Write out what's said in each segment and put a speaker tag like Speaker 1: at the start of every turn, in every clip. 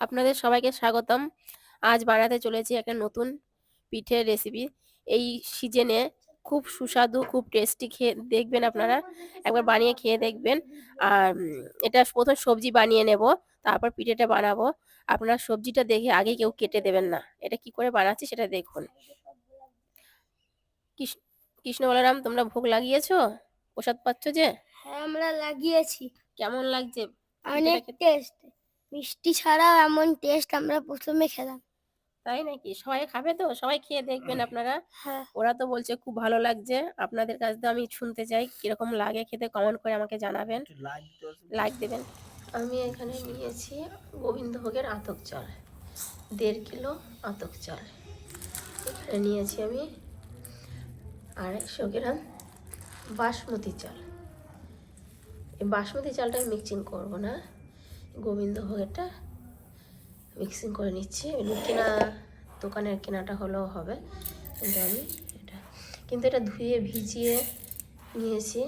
Speaker 1: আপনাদের সবাইকে স্বাগতম। আজ বানাতে চলেছি একটা নতুন পিঠের রেসিপি এই সিজনে খুব সুস্বাদু খুব টেস্টি খেয়ে দেখবেন আপনারা। একবার বানিয়ে খেয়ে দেখবেন। আর এটা প্রথম সবজি বানিয়ে নেব তারপর পিঠেটা বানাবো। আপনারা সবজিটা দেখে আগে কেউ কেটে দেবেন না। এটা কি করে বানাচ্ছি সেটা দেখুন। কৃষ্ণ বলরাম তোমরা ভোগ লাগিয়েছো? প্রসাদ পাচ্ছ যে?
Speaker 2: হ্যাঁ আমরা লাগিয়েছি।
Speaker 1: কেমন লাগছে
Speaker 2: অনেক টেস্ট মিষ্টি ছাড়াও এমন টেস্ট আমরা প্রথমে খেলাম।
Speaker 1: তাই নাকি? সবাই খাবে তো? সবাই খেয়ে দেখবেন আপনারা।
Speaker 2: হ্যাঁ।
Speaker 1: ওরা তো বলছে খুব ভালো লাগছে। আপনাদের কাছ থেকে আমি শুনতে চাই কীরকম লাগে খেতে? কমেন্ট করে আমাকে জানাবেন। লাইক দেবেন। আমি এখানে নিয়েছি গোবিন্দভোগের আতক চাল দেড় কিলো আতক চাল। এখানে নিয়েছি আমি আড়াইশো গ্রাম বাসমতি চাল। এই বাসমতি চালটা আমি মিক্সিং করব না। গোবিন্দভোগেরটা মিক্সিং করে নিচ্ছি। কেনা, দোকানের কেনাটা হলেও হবে। কিন্তু আমি এটা, কিন্তু এটা ধুয়ে ভিজিয়ে নিয়েছি।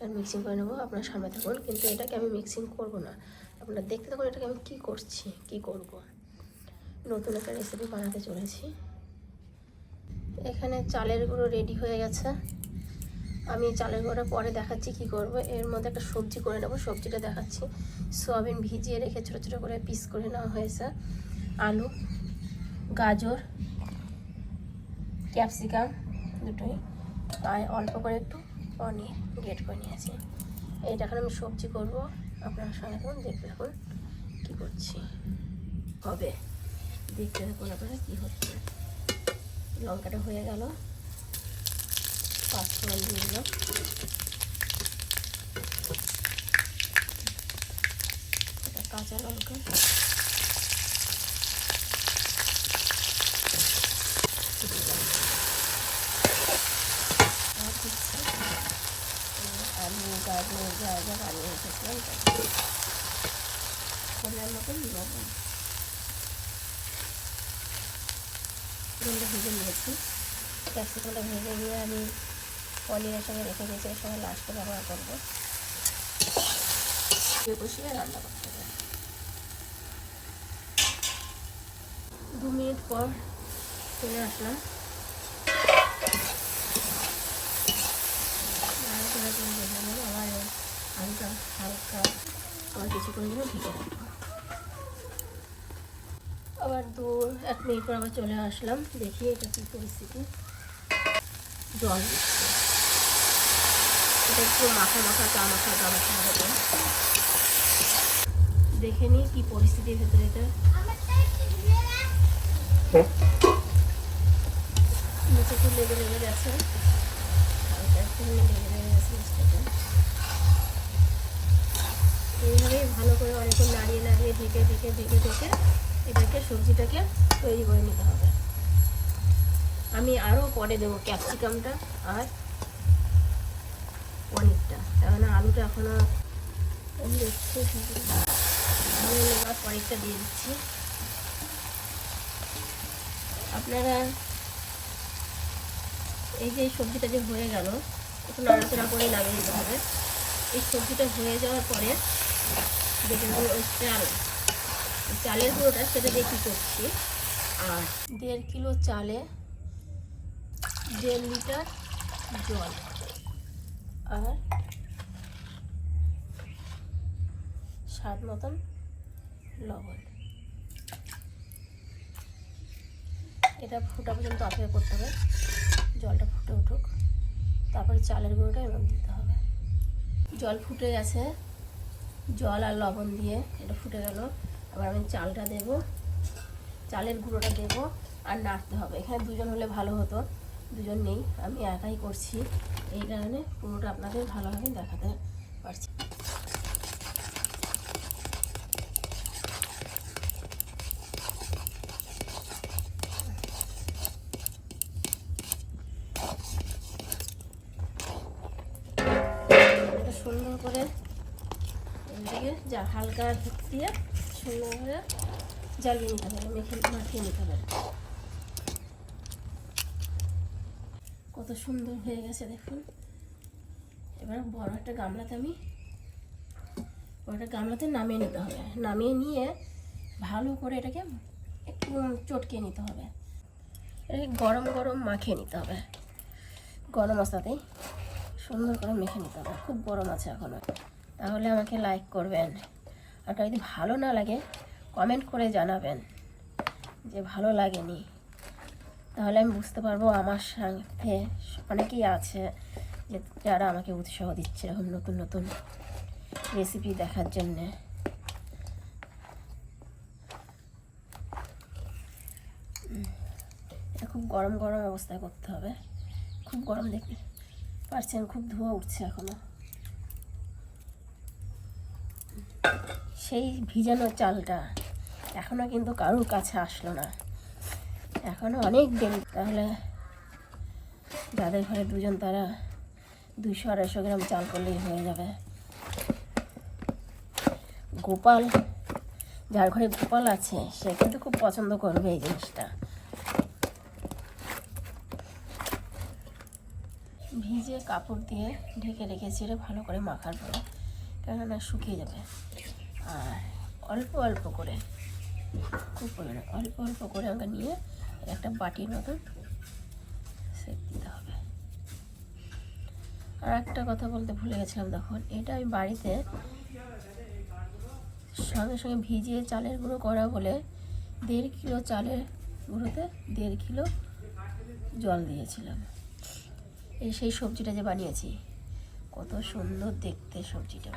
Speaker 1: আর মিক্সিং করে নেব। আপনার সামনে থাকুন। কিন্তু এটাকে আমি মিক্সিং করব না। আপনারা দেখতে থাকুন এটাকে আমি কি করছি, কি করব। নতুন একটা রেসিপি বানাতে চলেছি। এখানে চালের গুঁড়ো রেডি হয়ে গেছে। আমি চালের গুঁড়োটা পরে দেখাচ্ছি কি করব। এর মধ্যে একটা সবজি করে নেব, সবজিটা দেখাচ্ছি। সোয়াবিন ভিজিয়ে রেখে ছোটো ছোটো করে পিস করে নেওয়া হয়েছে। আলু, গাজর, ক্যাপসিকাম দুটোই। আর অল্প করে একটু পনির গ্রেট করে নিয়েছি। এইটা এখন আমি সবজি করব। আপনার সঙ্গে এখন দেখতে থাকুন কী করছি। হবে। দেখতে থাকুন আপনারা কী হচ্ছে। লঙ্কাটা হয়ে গেল। পাঁচফোড়ন দিয়ে দিলাম কাঁচা লঙ্কা আলু গাজর যা যা বানিয়ে রেখেছিলাম পরিমাণ মতন লবণ ভেজে নিয়েছি ক্যাপসিকামটা ভেজে নিয়ে আমি পনিরের সঙ্গে রেখে দিয়েছি, এর সঙ্গে লাস্টে ব্যবহার করব। কষিয়ে রান্না করতে হবে। দু মিনিট পর চলে আসলাম। আবার হালকা হালকা আবার দু, এক মিনিট পর আবার চলে আসলাম। দেখি এটা কী পরিস্থিতি। জল দিচ্ছি। এটা একটু মাখা মাখা, চা মাখা চা মাখা হবে। দেখে নিই কী পরিস্থিতির ভেতরে এটা। নিচে একটু লেগে লেগে গেছে এইভাবেই ভালো করে অনেকক্ষণ নাড়িয়ে নাড়িয়ে ঢেকে ঢেকে ঢেকে ঢেকে এটাকে, সবজিটাকে তৈরি করে নিতে হবে। আমি আরও পরে দেবো ক্যাপসিকামটা, আর পনিরটা। কেননা আলুটা এখনও দেখছি আমি দিয়ে দিচ্ছি। আপনারা এই যে সবজিটা যে হয়ে গেল, একটু নাড়াচাড়া করে নামিয়ে দিতে হবে। এই সবজিটা হয়ে যাওয়ার পরে দেখুন ওই চাল চালের গুঁড়োটা সেটা দিয়ে কী করছি? আর দেড় কিলো চালে দেড় লিটার জল। আর স্বাদ মতন লবণ। এটা ফুটা পর্যন্ত অপেক্ষা করতে হবে। জলটা ফুটে উঠুক। তারপরে চালের গুঁড়োটা এর মধ্যে দিতে হবে। জল ফুটে গেছে। জল আর লবণ দিয়ে এটা ফুটে গেল। আবার আমি চালটা দেব। চালের গুঁড়োটা দেব। আর নাড়তে হবে। এখানে দুজন হলে ভালো হতো। দুজন নেই আমি একাই করছি। এই কারণে পুরোটা আপনাদের ভালোভাবে দেখাতে পারছি। সুন্দর করে এদিকে যা হালকা দিয়ে সুন্দর করে জ্বালিয়ে নিতে হবে, মেখে মাখিয়ে নিতে হবে। সুন্দর হয়ে গেছে দেখুন। এবার বড় একটা গামলাতে আমি ওটা গামলাতে নামিয়ে নিতে হবে। নামিয়ে নিয়ে ভালো করে এটাকে একটু চটকে নিতে হবে। এটাকে গরম গরম মাখিয়ে নিতে হবে। গরম মশলাতেই সুন্দর করে মেখে নিতে হবে। খুব গরম আছে এখনও তাহলে আমাকে লাইক করবেন। আর যদি ভালো না লাগে কমেন্ট করে জানাবেন যে ভালো লাগেনি। তাহলে আমি বুঝতে পারব আমার সাথে অনেকেই আছে যে যারা আমাকে উৎসাহ দিচ্ছে এরকম নতুন নতুন রেসিপি দেখার জন্যে। খুব গরম গরম অবস্থায় করতে হবে। খুব গরম দেখতে পারছেন, খুব ধোঁয়া উঠছে এখনও। সেই ভিজানো চালটা এখনও কিন্তু কারোর কাছে আসলো না। এখনও অনেক দেরি, তাহলে যাদের ঘরে দুজন তারা দুশো আড়াইশো গ্রাম চাল করলেই হয়ে যাবে। গোপাল, যার ঘরে গোপাল আছে, সে কিন্তু খুব পছন্দ করবে এই জিনিসটা। ভিজে কাপড় দিয়ে ঢেকে রেখেছি এটা ভালো করে মাখার পরে, কেননা শুকিয়ে যাবে। আর অল্প অল্প করে, খুব পরিমাণে অল্প অল্প করে আমাকে নিয়ে একটা বাটির মতন সেট দিতে হবে আর একটা কথা বলতে ভুলে গেছিলাম তখন, এটা আমি বাড়িতে সঙ্গে সঙ্গে ভিজিয়ে চালের গুঁড়ো করা বলে দেড় কিলো চালের গুঁড়োতে দেড় কিলো জল দিয়েছিলাম এই সেই সবজিটা যে বানিয়েছি, কত সুন্দর দেখতে সবজিটা!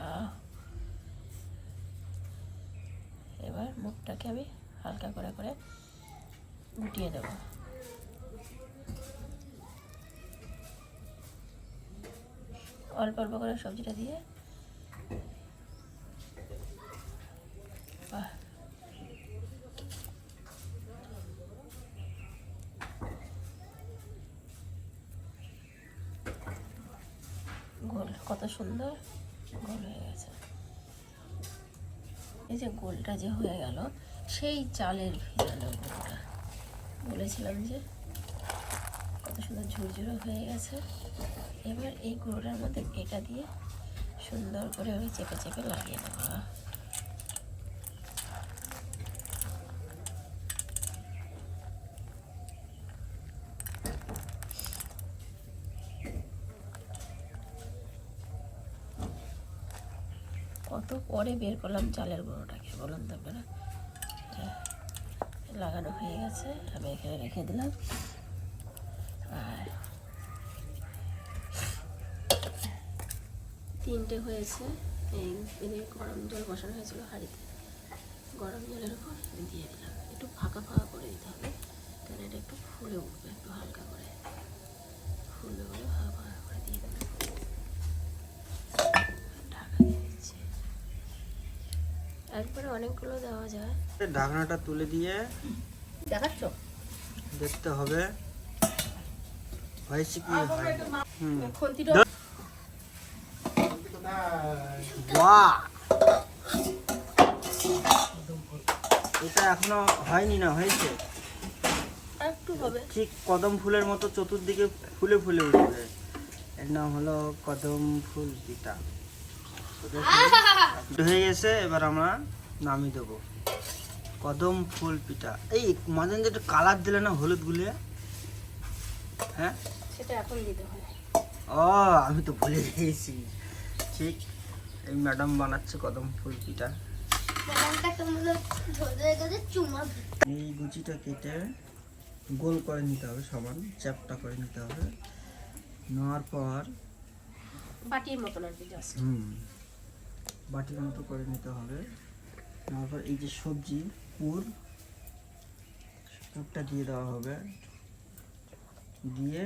Speaker 1: এবার মুখটাকে আমি হালকা করে করে গুটিয়ে দেব। অল্প অল্প করে সবজিটা দিয়ে গোল, কত সুন্দর গোল হয়ে গেছে। এই যে গোলটা যে হয়ে গেল, সেই চালের ভিজানো গোলটা। বলেছিলাম যে কত সুন্দর ঝুরঝুরো হয়ে গেছে। এবার এই গুঁড়োটার মধ্যে এটা দিয়ে সুন্দর করে ওই চেপে চেপে লাগিয়ে দেবো কত পরে বের করলাম চালের গুঁড়োটাকে, বলুন তো আপনারা। লাগানো হয়ে গেছে, আমি এখানে রেখে দিলাম। আর তিনটে হয়েছে, এই গরম জল বসানো হয়েছিল হাঁড়িতে। গরম জলের উপর আমি দিয়ে দিলাম। একটু ফাঁকা ফাঁকা করে দিতে হবে কেন এটা একটু ফুলে উঠবে, একটু হালকা করে। ফুলে উঠে ফাঁকা ফাঁকা করে দিয়ে দিলাম একবারে অনেকগুলো দেওয়া যায়।
Speaker 3: ঢাকনাটা তুলে দিয়ে
Speaker 1: দেখাচ্ছ?
Speaker 3: দেখতে হবে। হয়েছে কি? হয় হুম। বাহ! এটা এখনও হয়নি না হয়েছে?
Speaker 1: একটু হবে।
Speaker 3: ঠিক কদম ফুলের মতো চতুর্দিকে ফুলে ফুলে উঠবে। এর নাম হলো কদম ফুল পিতা। হয়ে গেছে এবার আমরা নামিয়ে দেবো। কদম ফুল পিঠা। এই মাঝে মাঝে একটু কালার দিলে না হলুদ গুলিয়ে? হ্যাঁ?
Speaker 1: সেটা এখন দিতে হয়
Speaker 3: ও আমি তো ভুলে গিয়েছি ঠিক এই ম্যাডাম বানাচ্ছে কদম ফুল পিঠা। এই গুচিটা কেটে গোল করে নিতে হবে সমান চ্যাপটা করে নিতে হবে। নেওয়ার পর
Speaker 1: বাটির মতন আর কি
Speaker 3: হুম। বাটির মতো করে নিতে হবে। নেওয়ার পর এই যে সবজি, পুর, পুরটা দিয়ে দেওয়া হবে। দিয়ে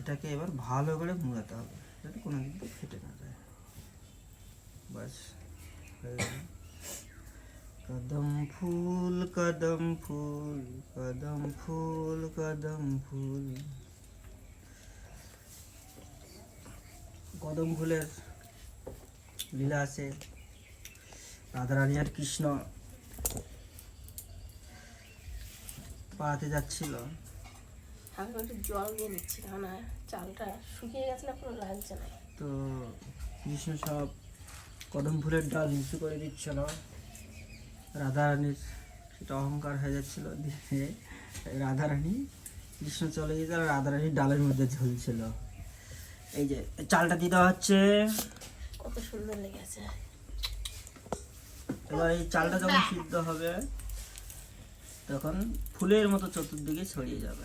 Speaker 3: এটাকে এবার ভালো করে মুড়াতে হবে, যাতে কোনো দিয়ে ফেটে না যায়। বাস হয়ে। কদম ফুল কদম ফুল কদম ফুল কদম ফুল। কদম ফুলের লীলা আছে রাধারানী আর কৃষ্ণ পাড়াতে যাচ্ছিল।
Speaker 1: আমি একটু জল দিয়ে নিচ্ছি কারণ চালটা শুকিয়ে গেছে না পুরো লাগছে না।
Speaker 3: তো কৃষ্ণ সব কদম ফুলের ডাল নিচু করে দিচ্ছিল। রাধারানীর সেটা অহংকার হয়ে যাচ্ছিল। দিয়ে রাধারানী কৃষ্ণ চলে গেছে আর রাধারানী ডালের মধ্যে ঝুলছিল। এই যে চালটা দিতে হচ্ছে?
Speaker 1: কত সুন্দর লেগেছে।
Speaker 3: এবার এই চালটা যখন সিদ্ধ হবে, তখন ফুলের মতো চতুর্দিকে ছড়িয়ে যাবে।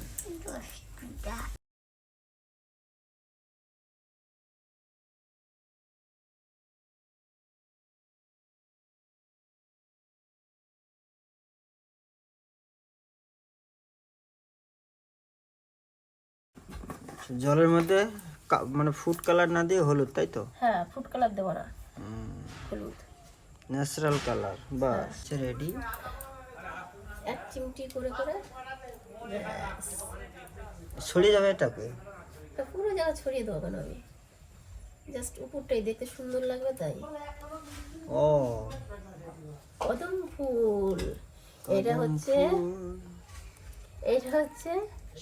Speaker 3: জলের মধ্যে মানে ফুড কালার না দিয়ে হলুদ তাই তো?
Speaker 1: হ্যাঁ ফুড কালার দেবো না। হলুদ।
Speaker 3: ন্যাচারাল কালার বাস রেডি
Speaker 1: এক চিমটি করে করে।
Speaker 3: ছড়িয়ে যাবে এটাকে?
Speaker 1: পুরো জায়গা ছড়িয়ে দেবো কেন আমি? জাস্ট উপরটাই দেখতে সুন্দর লাগবে তাই।
Speaker 3: ও।
Speaker 1: কদম ফুল। এটা হচ্ছে এটা হচ্ছে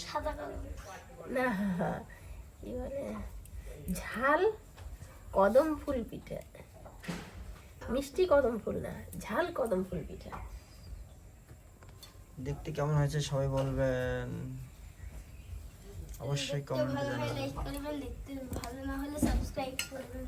Speaker 2: সাদা কালার
Speaker 1: না কি বলে ঝাল কদম ফুল পিঠে। মিষ্টি কদম ফুল না ঝাল কদম ফুল পিঠে।
Speaker 3: দেখতে কেমন হয়েছে সবাই বলবেন। অবশ্যই কমেন্টে জানাবেন।
Speaker 2: লাইক করবেন দেখতে ভালো না হলে সাবস্ক্রাইব করবেন।